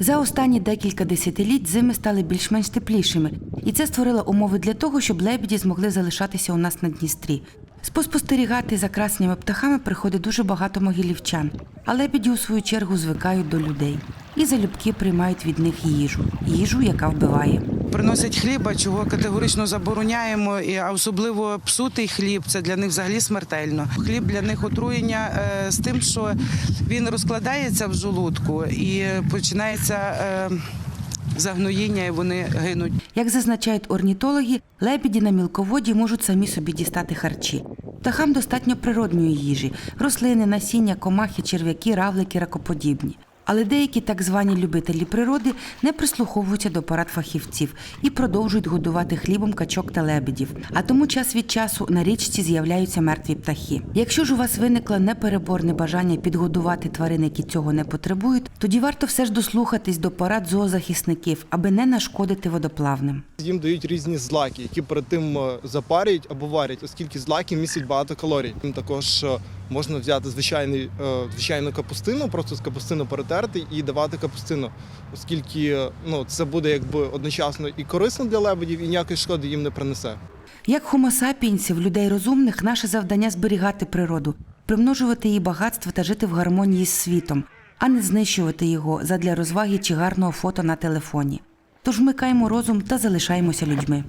За останні декілька десятиліть зими стали більш-менш теплішими, і це створило умови для того, щоб лебіді змогли залишатися у нас на Дністрі. Спостерігати за красними птахами приходить дуже багато могилівчан, а лебіді у свою чергу звикають до людей і залюбки приймають від них їжу, їжу, яка вбиває. Приносять хліба, чого категорично забороняємо, і особливо псутий хліб це для них взагалі смертельно. Хліб для них отруєння е, з тим, що він розкладається в желудку і починається е, загноєння, і вони гинуть. Як зазначають орнітологи, лебеді на мілководі можуть самі собі дістати харчі. Птахам достатньо природньої їжі: рослини, насіння, комахи, черв'яки, равлики, ракоподібні. Але деякі так звані любителі природи не прислуховуються до порад фахівців і продовжують годувати хлібом качок та лебедів. А тому час від часу на річці з'являються мертві птахи. Якщо ж у вас виникло непереборне бажання підгодувати тварин, які цього не потребують, тоді варто все ж дослухатись до порад зоозахисників, аби не нашкодити водоплавним. Їм дають різні злаки, які перед тим е, запарюють або варять, оскільки злаки містять багато калорій. Їм також е, можна взяти звичайний, е, звичайну капустину, просто з капустину перетерти і давати капустину, оскільки ну, це буде якби одночасно і корисно для лебедів, і ніякої шкоди їм не принесе. Як хомо сапіенсів, людей розумних, наше завдання зберігати природу, примножувати її багатство та жити в гармонії з світом, а не знищувати його задля розваги чи гарного фото на телефоні. Тож вмикаємо розум та залишаємося людьми.